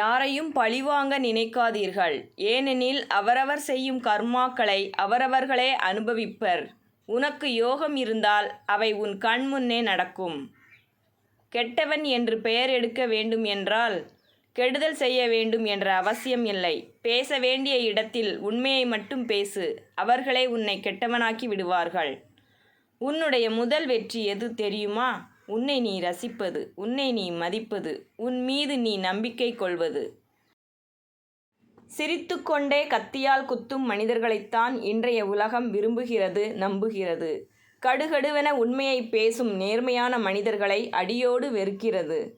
யாரையும் பழிவாங்க நினைக்காதீர்கள். ஏனெனில் அவரவர் செய்யும் கர்மாக்களை அவரவர்களே அனுபவிப்பர். உனக்கு யோகம் இருந்தால் அவை உன் கண் முன்னே நடக்கும். கெட்டவன் என்று பெயர் எடுக்க வேண்டும் என்றால் கெடுதல் செய்ய வேண்டும் என்ற அவசியம் இல்லை. பேச வேண்டிய இடத்தில் உண்மையை மட்டும் பேசு. அவர்களே உன்னை கெட்டவனாக்கி விடுவார்கள். உன்னுடைய முதல் வெற்றி எது தெரியுமா? உன்னை நீ ரசிப்பது உன்னை நீ மதிப்பது உன் மீது நீ நம்பிக்கை கொள்வது. சிரித்துக்கொண்டே கத்தியால் குத்தும் மனிதர்களைத்தான் இன்றைய உலகம் விரும்புகிறது நம்புகிறது. கடுகடுவென உண்மையை பேசும் நேர்மையான மனிதர்களை அடியோடு வெறுக்கிறது.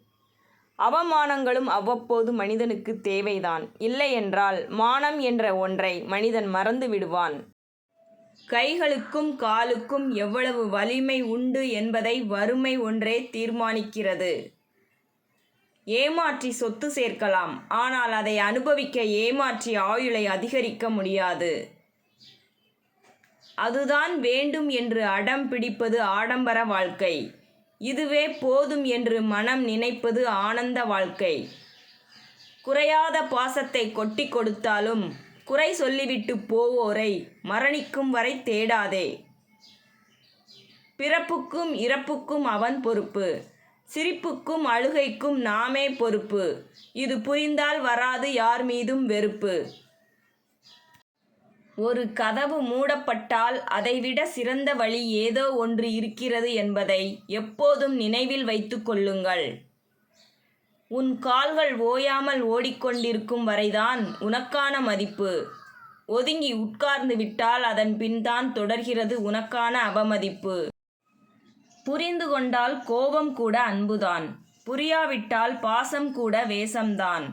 அவமானங்களும் அவ்வப்போது மனிதனுக்கு தேவைதான். இல்லையென்றால் மானம் என்ற ஒன்றை மனிதன் மறந்து விடுவான். கைகளுக்கும் காலுக்கும் எவ்வளவு வலிமை உண்டு என்பதை வறுமை ஒன்றே தீர்மானிக்கிறது. ஏமாற்றி சொத்து சேர்க்கலாம். ஆனால் அதை அனுபவிக்க ஏமாற்றி ஆயுளை அதிகரிக்க முடியாது. அதுதான் வேண்டும் என்று அடம் பிடிப்பது ஆடம்பர வாழ்க்கை. இதுவே போதும் என்று மனம் நினைப்பது ஆனந்த வாழ்க்கை. குறையாத பாசத்தை கொட்டி கொடுத்தாலும் குறை சொல்லிவிட்டு போவோரை மரணிக்கும் வரை தேடாதே. பிறப்புக்கும் இறப்புக்கும் அவன் பொறுப்பு. சிரிப்புக்கும் அழுகைக்கும் நாமே பொறுப்பு. இது புரிந்தால் வராது யார் மீதும் வெறுப்பு. ஒரு கதவு மூடப்பட்டால் அதைவிட சிறந்த வழி ஏதோ ஒன்று இருக்கிறது என்பதை எப்போதும் நினைவில் வைத்து கொள்ளுங்கள். உன் கால்கள் ஓயாமல் ஓடிக்கொண்டிருக்கும் வரைதான் உனக்கான மதிப்பு. ஒதுங்கி உட்கார்ந்து விட்டால் அதன் பின்தான் தொடர்கிறது உனக்கான அவமதிப்பு. புரிந்து கொண்டால் கோபம் கூட அன்புதான். புரியாவிட்டால் பாசம் கூட வேஷம்தான்.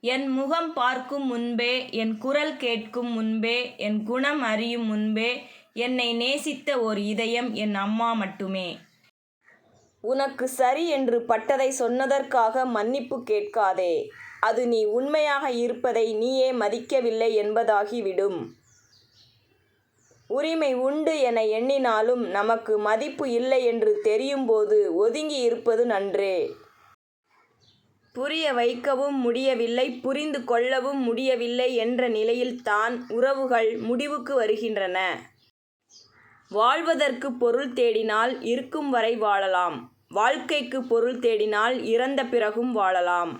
என் முகம் பார்க்கும் முன்பே என் குரல் கேட்கும் முன்பே என் குணம் அறியும் முன்பே என்னை நேசித்த ஓர் இதயம் என் அம்மா மட்டுமே. உனக்கு சரி என்று பட்டதை சொன்னதற்காக மன்னிப்பு கேட்காதே. அது நீ உண்மையாக இருப்பதை நீயே மதிக்கவில்லை என்பதாகிவிடும். உரிமை உண்டு என எண்ணினாலும் நமக்கு மதிப்பு இல்லை என்று தெரியும்போது ஒதுங்கி இருப்பது நன்றே. புரிய வைக்கவும் முடியவில்லை புரிந்து கொள்ளவும் முடியவில்லை என்ற நிலையில்தான் உறவுகள் முடிவுக்கு வருகின்றன. வாழ்வதற்கு பொருள் தேடினால் இருக்கும் வரை வாழலாம். வாழ்க்கைக்கு பொருள் தேடினால் இறந்த பிறகும் வாழலாம்.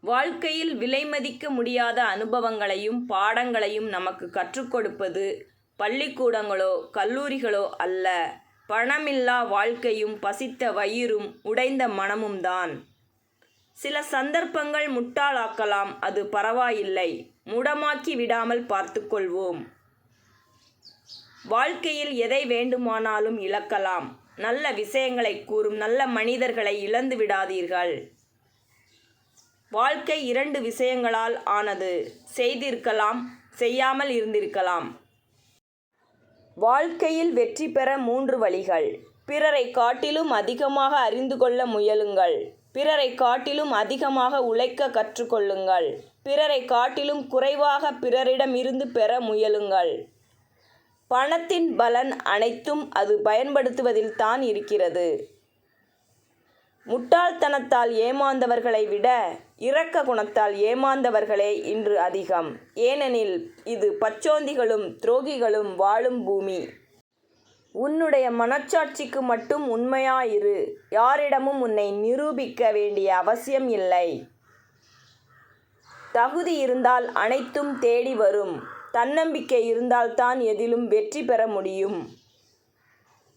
வாழ்க்கையில் விலைமதிக்க முடியாத அனுபவங்களையும் பாடங்களையும் நமக்கு கற்றுக் கொடுப்பது பள்ளிக்கூடங்களோ கல்லூரிகளோ அல்ல. பணமில்லா வாழ்க்கையும் பசித்த வயிறும் உடைந்த மனமும் தான். சில சந்தர்ப்பங்கள் முட்டாளாக்கலாம் அது பரவாயில்லை. முடமாக்கி விடாமல் பார்த்துக்கொள்வோம் வாழ்க்கையில் எதை வேண்டுமானாலும் இழக்கலாம். நல்ல விஷயங்களை கூறும் நல்ல மனிதர்களை இழந்து விடாதீர்கள். வாழ்க்கை இரண்டு விஷயங்களால் ஆனது. செய்திருக்கலாம் செய்யாமல் இருந்திருக்கலாம். வாழ்க்கையில் வெற்றி பெற மூன்று வழிகள். பிறரை காட்டிலும் அதிகமாக அறிந்து கொள்ள முயலுங்கள். பிறரை காட்டிலும் அதிகமாக உழைக்க கற்றுக்கொள்ளுங்கள். பிறரை காட்டிலும் குறைவாக பிறரிடம் இருந்து பெற முயலுங்கள். பணத்தின் பலன் அனைத்தும் அது பயன்படுத்துவதில் தான் இருக்கிறது. முட்டாள்தனத்தால் ஏமாந்தவர்களை விட இரக்க குணத்தால் ஏமாந்தவர்களே இன்று அதிகம். ஏனெனில் இது பச்சோந்திகளும் துரோகிகளும் வாழும் பூமி. உன்னுடைய மனச்சாட்சிக்கு மட்டும் உண்மையாயிரு. யாரிடமும் உன்னை நிரூபிக்க வேண்டிய அவசியம் இல்லை. தகுதி இருந்தால் அனைத்தும் தேடி வரும். தன்னம்பிக்கை இருந்தால்தான் எதிலும் வெற்றி பெற முடியும்.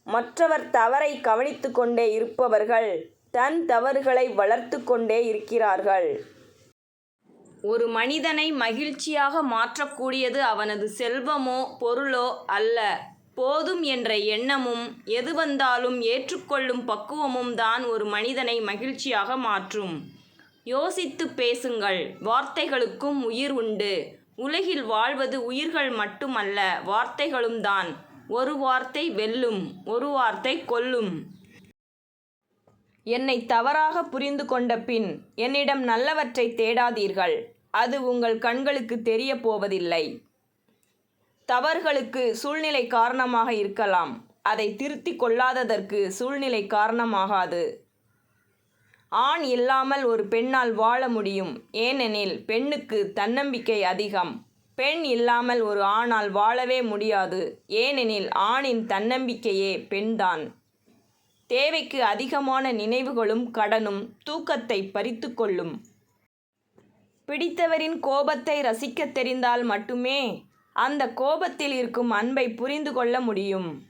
மற்றவர் தவறை கவனித்து கொண்டே இருப்பவர்கள் தன் தவறுகளை வளர்த்து கொண்டே இருக்கிறார்கள். ஒரு மனிதனை மகிழ்ச்சியாக மாற்றக்கூடியது அவனது செல்வமோ பொருளோ அல்ல. போதும் என்ற எண்ணமும் எது வந்தாலும் ஏற்றுக்கொள்ளும் பக்குவமும் தான் ஒரு மனிதனை மகிழ்ச்சியாக மாற்றும். யோசித்து பேசுங்கள் வார்த்தைகளுக்கும் உயிர் உண்டு. உலகில் வாழ்வது உயிர்கள் மட்டுமல்ல வார்த்தைகளும் தான் ஒரு வார்த்தை வெல்லும் ஒரு வார்த்தை கொல்லும். என்னை தவறாக புரிந்து கொண்ட பின் என்னிடம் நல்லவற்றை தேடாதீர்கள். அது உங்கள் கண்களுக்கு தெரிய போவதில்லை. தவறுகளுக்கு சூழ்நிலை காரணமாக இருக்கலாம். அதை திருத்திக் கொள்ளாததற்கு சூழ்நிலை காரணமாகாது. ஆண் இல்லாமல் ஒரு பெண்ணால் வாழ முடியும். ஏனெனில் பெண்ணுக்கு தன்னம்பிக்கை அதிகம். பெண் இல்லாமல் ஒரு ஆணால் வாழவே முடியாது. ஏனெனில் ஆணின் தன்னம்பிக்கையே பெண்தான். தேவைக்கு அதிகமான நினைவுகளும் கடனும் தூக்கத்தை பறித்து கொள்ளும். பிடித்தவரின் கோபத்தை ரசிக்கத் தெரிந்தால் மட்டுமே அந்த கோபத்தில் இருக்கும் அன்பை புரிந்து கொள்ள முடியும்.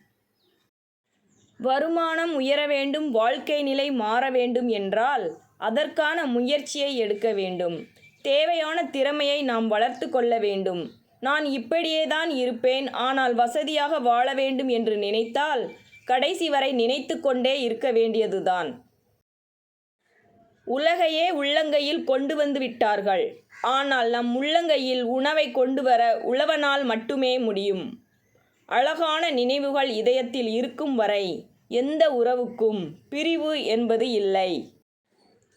வருமானம் உயர வேண்டும் வாழ்க்கை நிலை மாற வேண்டும் என்றால் அதற்கான முயற்சியை எடுக்க வேண்டும். தேவையான திறமையை நாம் வளர்த்து கொள்ள வேண்டும். நான் இப்படியே தான் இருப்பேன் ஆனால் வசதியாக வாழ வேண்டும் என்று நினைத்தால் கடைசி வரை நினைத்து கொண்டே இருக்க வேண்டியதுதான். உலகையே உள்ளங்கையில் கொண்டு வந்து விட்டார்கள். ஆனால் நம் உள்ளங்கையில் உணவை கொண்டு வர உழவனால் மட்டுமே முடியும். அழகான நினைவுகள் இதயத்தில் இருக்கும் வரை எந்த உறவுக்கும் பிரிவு என்பது இல்லை.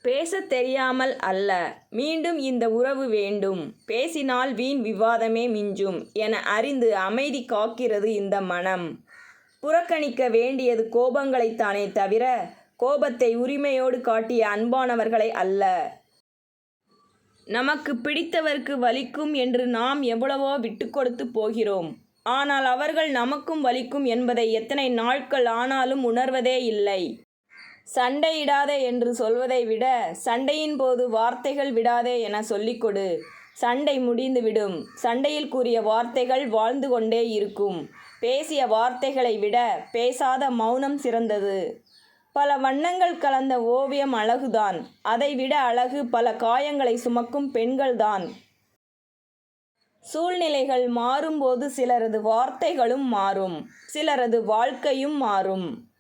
பேசத் தெரியாமல் அல்ல. மீண்டும் இந்த உறவு வேண்டும். பேசினால் வீண் விவாதமே மிஞ்சும் என அறிந்து அமைதி காக்கிறது இந்த மனம். புறக்கணிக்க வேண்டியது கோபங்களைத்தானே தவிர கோபத்தை உரிமையோடு காட்டிய அன்பானவர்களை அல்ல. நமக்கு பிடித்தவருக்கு வலிக்கும் என்று நாம் எவ்வளவோ விட்டு கொடுத்து போகிறோம். ஆனால் அவர்கள் நமக்கும் வலிக்கும் என்பதை எத்தனை நாட்கள் ஆனாலும் உணர்வதே இல்லை. சண்டையிடாதே என்று சொல்வதை விட சண்டையின் போது வார்த்தைகள் விடாதே என சொல்லிக் கொடு. சண்டை முடிந்துவிடும். சண்டையில் கூறிய வார்த்தைகள் வாழ்ந்து கொண்டே இருக்கும். பேசிய வார்த்தைகளை விட பேசாத மௌனம் சிறந்தது. பல வண்ணங்கள் கலந்த ஓவியம் அழகுதான். அதைவிட அழகு பல காயங்களை சுமக்கும் பெண்கள்தான். சூழ்நிலைகள் மாறும்போது சிலரது வார்த்தைகளும் மாறும் சிலரது வாழ்க்கையும் மாறும்.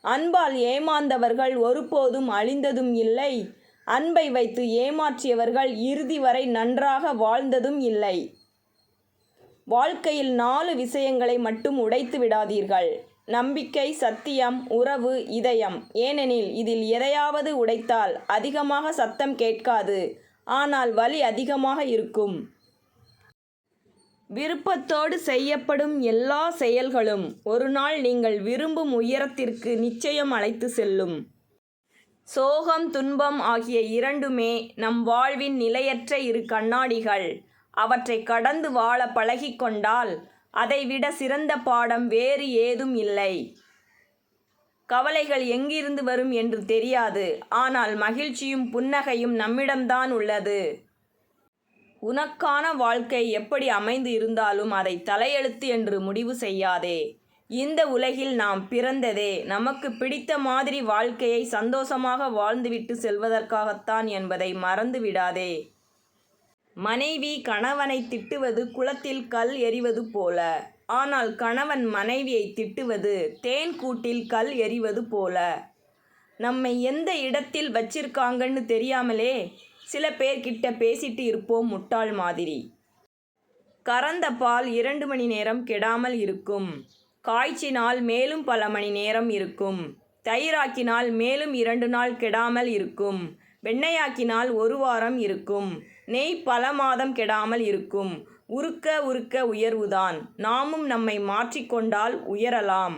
அன்பால் ஏமாந்தவர்கள் ஒருபோதும் அழிந்ததும் இல்லை. அன்பை வைத்து ஏமாற்றியவர்கள் இறுதி வரை நன்றாக வாழ்ந்ததும் இல்லை. வாழ்க்கையில் நாலு விஷயங்களை மட்டும் உடைத்து விடாதீர்கள். நம்பிக்கை சத்தியம் உறவு இதயம். ஏனெனில் இதில் எதையாவது உடைத்தால் அதிகமாக சத்தம் கேட்காது. ஆனால் வலி அதிகமாக இருக்கும். விருப்பத்தோடு செய்யப்படும் எல்லா செயல்களும் ஒரு நாள் நீங்கள் விரும்பும் உயரத்திற்கு நிச்சயம் அழைத்து செல்லும். சோகம் துன்பம் ஆகிய இரண்டுமே நம் வாழ்வின் நிலையற்ற இரு கண்ணாடிகள். அவற்றை கடந்து வாழ பழகிக்கொண்டால் அதைவிட சிறந்த பாடம் வேறு ஏதும் இல்லை. கவலைகள் எங்கிருந்து வரும் என்று தெரியாது. ஆனால் மகிழ்ச்சியும் புன்னகையும் நம்மிடம்தான் உள்ளது. உனக்கான வாழ்க்கை எப்படி அமைந்து இருந்தாலும் அதை தலையெழுத்து என்று முடிவு செய்யாதே. இந்த உலகில் நாம் பிறந்ததே. நமக்கு பிடித்த மாதிரி வாழ்க்கையை சந்தோஷமாக வாழ்ந்துவிட்டு செல்வதற்காகத்தான் என்பதை மறந்து விடாதே மனைவி கணவனை திட்டுவது குளத்தில் கல் எறிவது போல. ஆனால் கணவன் மனைவியை திட்டுவது தேன் கூட்டில் கல் எறிவது போல. நம்மை எந்த இடத்தில் வச்சிருக்காங்கன்னு தெரியாமலே சில பேர்கிட்ட பேசிட்டு இருப்போம் முட்டாள் மாதிரி. கறந்த பால் இரண்டு மணி நேரம் கெடாமல் இருக்கும். காய்ச்சினால் மேலும் பல மணி நேரம் இருக்கும். தயிராக்கினால் மேலும் இரண்டு நாள் கெடாமல் இருக்கும். வெண்ணெயாக்கினால் ஒரு வாரம் இருக்கும். நெய் பல மாதம் கெடாமல் இருக்கும். உருக்க உருக்க உயர்வுதான். நாமும் நம்மை மாற்றிக்கொண்டால் உயரலாம்.